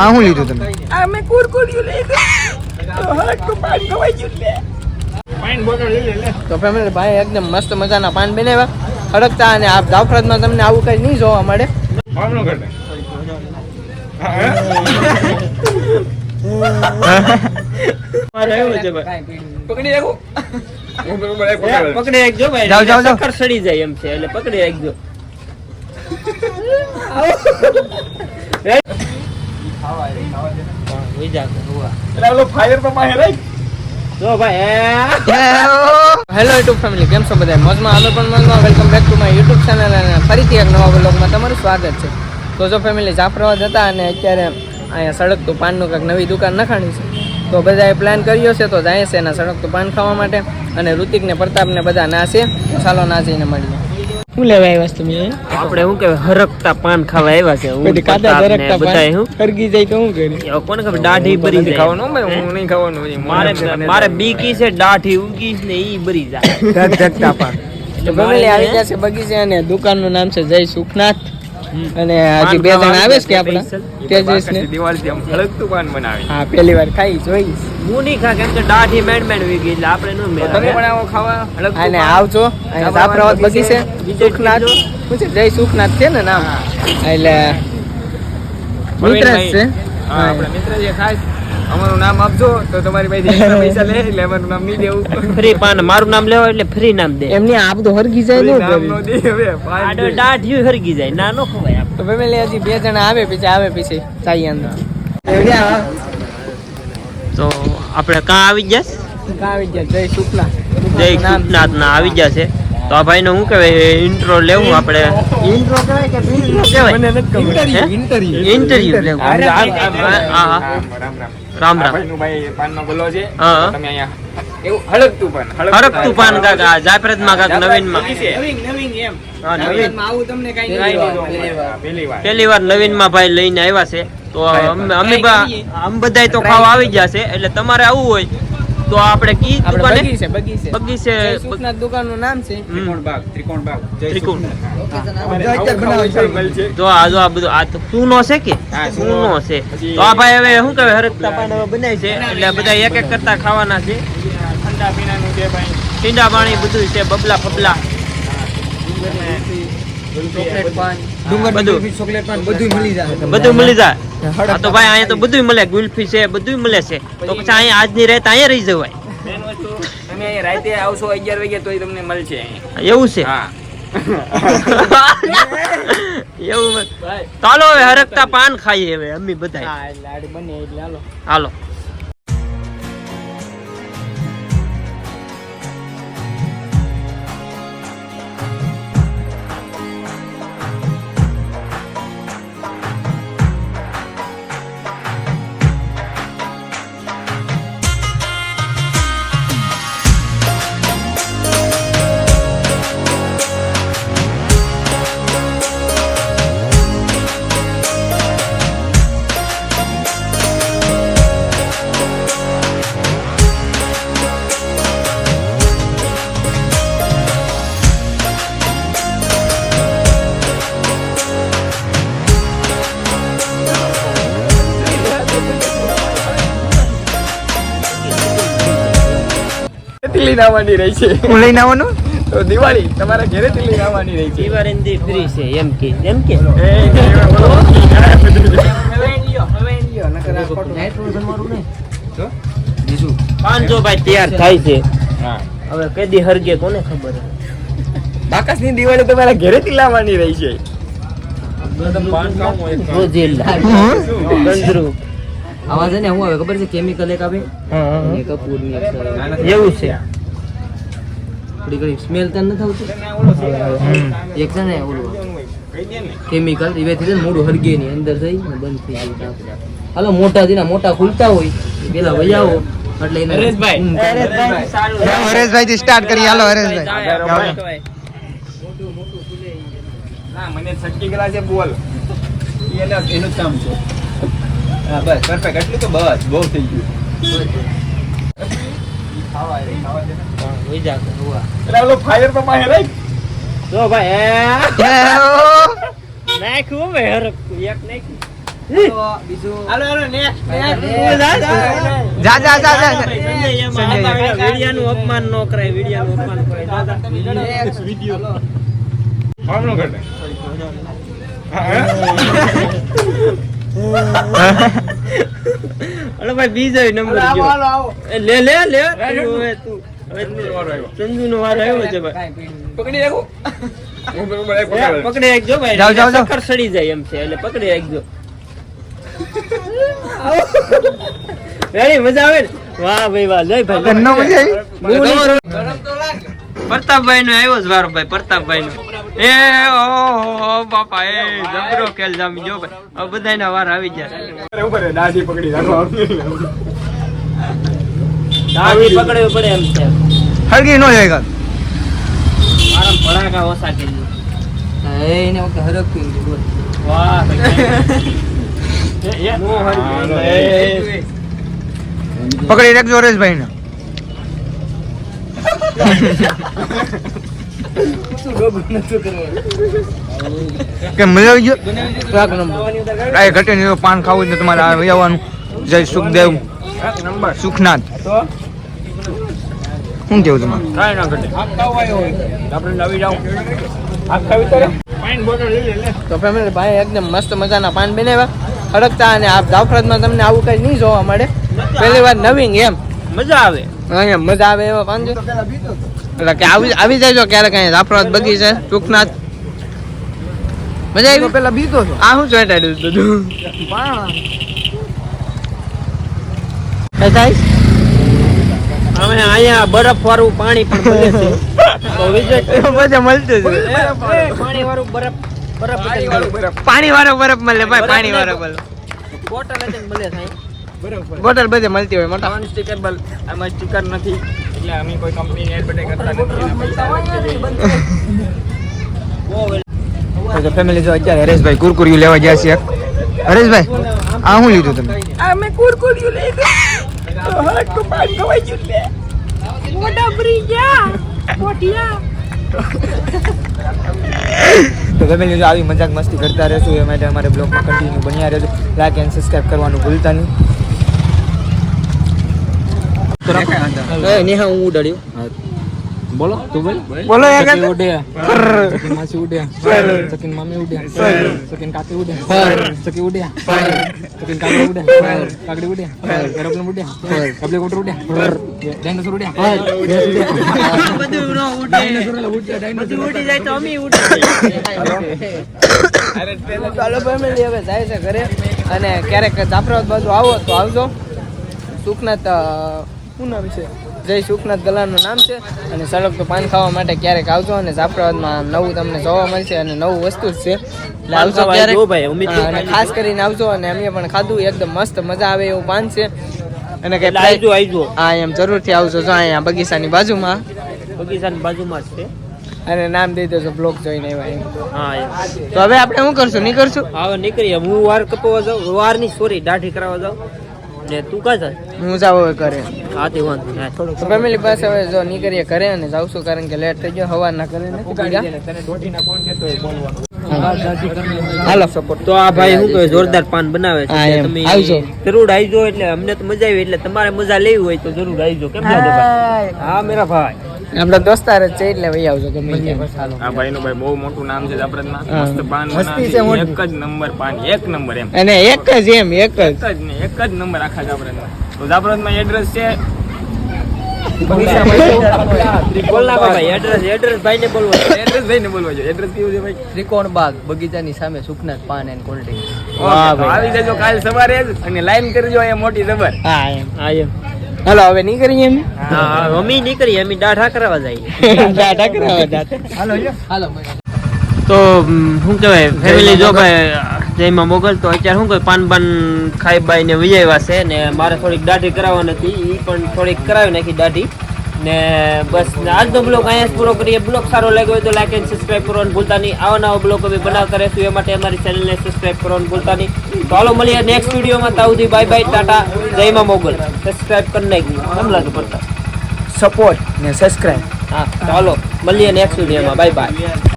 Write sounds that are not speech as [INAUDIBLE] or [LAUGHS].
આ શું લીધું તમે આ મે કુરકુરિયું લઈ લીધું. તો પાન ખવાઈ ગયું લે તો ફેમિલી ભાઈ એકદમ મસ્ત મજાના પાન બનાવ્યા. હડકતા અને આ જાફરાતમાં તમને આવું કઈ નહીં જોવા મળે. પકડી રાખું. પકડી રાખજો ભાઈ. સડી જાય એમ છે એટલે પકડી રાખજો [LAUGHS] ફાયર તો માહે રાખ જો ભાઈ હેલો યુટ્યુબ ફેમિલી કેમ છો બધા મોજમાં પણ મોજમાં. Welcome back to my YouTube channel અને ફરીથી એક નવા બ્લોગમાં તમારું સ્વાગત છે. તો જો ફેમિલી જાફરાબાદ હતા અને અત્યારે અહીંયા સડકતું પાનનું કંઈક નવી દુકાન નખાણી છે. તો બધાએ પ્લાન કર્યો છે તો જાય છે એના સડકતું પાન ખાવા માટે અને ઋતિકને પ્રતાપને બધા ના છે ચાલો ના જઈને મળીએ. શું લેવા આવ્યા તમે? આપણે શું કહેવાય હરકતા પાન ખાવા આવ્યા છે. હું કાદા હરકતા ને બધાય હું. હરગી જાય તો શું કરી કોણ ખબર દાઢી ભરી જાય. ખાવાનું ભાઈ હું નહીં ખાવાનું. મારે મારે બીકી છે દાઢી ઉગી છે ને ઈ ભરી જાય. ધક ધકતા પાન. તો બગલે આવી જશે છે બગીચે અને દુકાનનું નામ છે જય સુખનાથ. અને આજે બે જણ આવે છે કે આપણા? તેજસ ને દિવાળીથી આમ હળગતું પાન બનાવી હા પહેલી વાર ખાઈ જોઈશ હું નહીં ખા કેમ કે દાઢી મેડ મેડ વીગી એટલે આપણે નું મેળ તમે પણ આવો ખાવા? અને આવજો. અને સાપરાવત બગી છે. સુખનાથ. શું છે? જય સુખનાથ છે ને નામ? એટલે મિત્ર છે. હા, આપણા મિત્ર જે ખાસ અમારું નામ આપજો તો તમારી પાસે પૈસા લે એટલે અમારું નામ નહીં દેવું. ફ્રી પાન મારું નામ લેવા એટલે ફ્રી નામ દે. એમની આપ તો હરગી જાય નામ નો દે હવે આડો દે. દાઢી હરગી જાય ના નો ખવાય તો ફેમિલી હજી બે જણા આવે પછી આવે પછી ચાઈ અંદર. તો આપણે કા આવી ગયા? કા આવી ગયા? જય સુખનાથ જય નામ ના આવી ગયા છે. તો આ ભાઈ નો શું કહેવાય ઇન્ટ્રો લેવું આપણે? ઇન્ટ્રો કહેવાય કે intro કહેવાય? ઇન્ટરવ્યુ ઇન્ટરવ્યુ લેવું. હા, હા. રામ રામ. ભાઈ પાનનો છે. તમે અહીંયા એવું હળગતું પાન કાક આ જાફરાતમાં કાક હા, નવીન. આવું તમને કઈ કાંઈ નહીં જોવું. પહેલી વાર. પહેલી વાર. નવીનમાં ભાઈ લઈને આવ્યા છે. તો અમે અમે આમ બધાય તો ખાવા આવી ગયા છે એટલે તમારે આવવું હોય તો આપણે કી દુકાને બગીચે બગીચે. બગીચે દુકાનનું નામ છે. ત્રિકોણ બાગ ત્રિકોણ બાગ. ત્રિકોણ. જો આ જો આ બધું આ તો સૂનો છે કે? સૂનો. છે. તો આ ભાઈ હવે શું કહેવાય? હરકતા પાન હવે બનાય છે. એટલે બધા એક એક કરતા ખાવાના છે. ઠંડા પીણાનું છે ભાઈ. ઠંડા પાણી બધું છે બબલા ફબલા. બધું. મળી જાય. તો ભાઈ અહીંયા તો બધું મળે. ગુલ્ફી છે બધું મળે છે. તો પછી અહીંયા આજની રાત અહીંયા રહી જવાય. મેન તમે રાતે આવશો અગિયાર વાગે તોય તમને મળશે એવું છે? હા. એવું ચાલો હવે હરકતા પાન ખાઈએ હવે અમે બધા હા બને એટલે હાલો. લઈને આવવાની રહી છે. હું લઈને આવવાનું? તો દિવાળી તમારા ઘરેથી લઈને આવવાની રહી છે. દિવાળી ફ્રી છે એમ કે એમ કે. એ, એ, બોલો. પાન જો ભાઈ તૈયાર થાય છે. હવે કેદી હરગે કોને ખબર? બાકસની દિવાળી તમારા ઘરેથી લાવવાની રહી છે. ને હું આવે ખબર છે કેમિકલ એક આવે કપૂરની એવું છે. થોડી ઘણી સ્મેલ તને નથી આવતી. એક છે ને ઓલું કેમિકલ એ થી મોડું હરગે ની અંદર થઈ ને બંધ થઈ જાય. હાલો મોટા જેના મોટા ખુલતા હોય પેલા વૈયાઓ એટલે હરેશભાઈ. થી સ્ટાર્ટ કરીએ. હાલો હરેશભાઈ. મને છટકી ગયેલા છે બોલ. એનું કામ છે. હા બસ પરફેક્ટ એટલું તો બસ બહુ થઈ ગયું. અપમાન ન કરાય વિડિયાનું અપમાન કરાય નો. [LAUGHS] અરે ભાઈ બીજો નંબર હાલો, આવો. લે લે લે. તું હવે તું. ચંદુ નો વાર આવ્યો છે ભાઈ. પકડી રાખો. પકડ. રાખજો ભાઈ. સડી જાય એમ છે એટલે પકડી રાખજો. [LAUGHS] રેડી મજા આવે ને? વાહ ભાઈ વાહ. જય ભાઈ. મજા આવી? પ્રતાપભાઈ નો આવ્યો જ વારો ભાઈ પ્રતાપભાઈ નો એ ઓ બાપા એ જબરો ખેલ જામી જો ભાઈ. હવે બધાયના વાર આવી ગયા. ઉપર ઉપર દાઢી પકડી રાખો દાઢી પકડવી પડે એમ છે. હળગી નો જાય. મારા ભડાકા ઓછા કે એ એને ઓકે હરક એમ બોલ. વાહ. પકડી રાખજો હરેશભાઈ ને કે મજા આવી ગયો? Truck number. આ પાન ખાવું તો તમારે આ આવવાનું. જય સુખદેવ. સુખનાથ. શું કેવું તમારે? કાંઈ ના ઘટે. આપણે નવી તો ફેમિલી ભાઈ એકદમ મસ્ત મજાના પાન બનાવ્યા. ખડકતા અને આ જાફરાતમાં તમને આવું કઈ નહીં જોવા મળે. પહેલી વાર નવીન એમ. મજા આવે. અહીંયા મજા આવે એવા પાંજો એટલે કે આવી આવી જાયજો ક્યારેક અહીંયા બગી છે સુખનાથ મજા આવી? પેલા બીતો છો આ શું ચોંટાડ્યું બધું. હવે અહીંયા બરફ વાળું પાણી પણ છે. મળતું જ પાણી વાળું બરફ બરફ બરફ પાણી વાળો બરફ. મળે ભાઈ પાણી વાળો મળે બોટલ મળે સાહેબ બોટલ બધે મળતી હોય મોટા. નોન સ્ટીકેબલ આમાં સ્ટીકર નથી. એટલે અમે કોઈ કંપની એડવર્ટાઇઝ કરતા નથી. ફેમિલી [LAUGHS] જો અત્યારે હરેશભાઈ કુરકુરિયું લેવા ગયા છે. હરેશભાઈ આ શું લીધું તમે? તો ફેમિલી જો આવી મજાક મસ્તી કરતા રહેશું. એ માટે અમારે બ્લોગમાં કન્ટિન્યુ બન્યા રહેજો. લાઈક એન્ડ સબસ્ક્રાઈબ કરવાનું ભૂલતા નહીં. એ નેહા હું ઉડાડ્યો બોલો તું બોલ બોલો એક ઉડ્યા સકીન માસી ઉડ્યા સકીન મામી ઉડ્યા સકીન કાકી ઉડ્યા સકી ઉડ્યા સકીન કાકડી ઉડ્યા કાકડી ઉડ્યા એરોપ્લેન ઉડ્યા કબલે કોટર ઉડ્યા ડાયનોસોર ઉડ્યા બધું ન ઉડે બધું ઉડી જાય તો અમે ઉડી ચાલો ફેમિલી હવે જાય છે ઘરે અને ક્યારેક જાફરાબાદ બાજુ આવો તો આવજો સુખનાથ શું નામ છે? જય સુખનાથ ગલાનું નામ છે અને સળગતું પાન ખાવા માટે ક્યારેક આવજો અને જાફરાબાદમાં નવું તમને જોવા મળશે અને નવું વસ્તુ જ છે. એટલે આવજો ક્યારેક. અને ખાસ કરીને આવજો અને અમે પણ ખાધું એકદમ મસ્ત મજા આવે એવું પાન છે. અને કઈ આવજો આવજો. હા એમ જરૂરથી આવજો. જો અહીંયા બગીચાની બાજુમાં. બગીચાની બાજુમાં જ છે. અને નામ દઈ દેજો બ્લોક જોઈને આવ્યા હા તો હવે આપણે શું કરશું? નીકળશું? હવે નીકળીએ. હું વાર કપાવા જાઉં. વારની સોરી દાઢી કરાવવા જાઉં. ને તું કા જાય? હું જાવ હવે કરે હાથી વાંધો નહીં. તો ફેમિલી પાસે હવે જો નીકળીએ ઘરે અને જાવશું કારણ કે લેટ થઈ ગયો હવારના કરે ને હાલો સપોર્ટ તો આ ભાઈ શું કહે જોરદાર પાન બનાવે છે એટલે તમે આવજો. જરૂર આવજો એટલે અમને તો મજા આવી એટલે તમારે મજા લેવી હોય તો જરૂર આવજો. કેમ હા મેરા ભાઈ. આપણા દોસ્તાર જ છે એટલે વહી આવજો ગમે આ ભાઈ નું ભાઈ બહુ મોટું નામ છે જાફરાતમાં મસ્ત પાન મસ્તી છે એક જ નંબર પાન એક નંબર એમ. અને એક જ એમ એક જ. એક જ એક જ નંબર આખા જાફરાતમાં તો જાફરાતમાં એડ્રેસ છે બોલ નાખો ભાઈ એડ્રેસ એડ્રેસ ભાઈ? ને બોલવો એડ્રેસ ભાઈને બોલવા એડ્રેસ કેવું ભાઈ? ત્રિકોણ બાગ બગીચાની સામે સુખનાથ પાન એન્ડ કોલ્ડ આવી જજો કાલ સવારે જ અને લાઈન કરજો અહીંયા મોટી જબર હા એમ. હા એમ. હાલો હવે નીકળીએ એમ? હા અમે નીકળીએ. અમે દાઢા કરાવવા જઈએ. [LAUGHS] ટાટા કરાવવા જાતે. હાલો ભાઈ તો શું કહેવાય? ફેમિલી જો ભાઈ જયમાં મોગલ તો અત્યારે શું કોઈ પાન પાન ખાઈ બાઈ ને વિજયવા છે ને મારે થોડીક દાઢી કરાવવાની હતી એ પણ થોડીક કરાવી નાખી દાઢી. ને બસ આજનો બ્લોગ અહીંયા પૂરો કરીએ. બ્લોગ સારો લાગ્યો હોય તો લાઈક એન્ડ સબસ્ક્રાઈબ કરવાનું ભૂલતા નહીં. આવા નવા બ્લોગ અમે બનાવતા રહેશું એ માટે અમારી ચેનલને સબસ્ક્રાઈબ કરવાનું ભૂલતા નહીં. તો હાલો મળીએ નેક્સ્ટ વિડીયોમાં. તાવ સુધી બાય બાય ટાટા જયમાં મોગલ. સબસ્ક્રાઈબ કરી નાખી કેમ લાગે પડતા? સપોર્ટ ને સબસ્ક્રાઇબ હા તો હાલો મળીએ નેક્સ્ટ વિડીયોમાં. Bye bye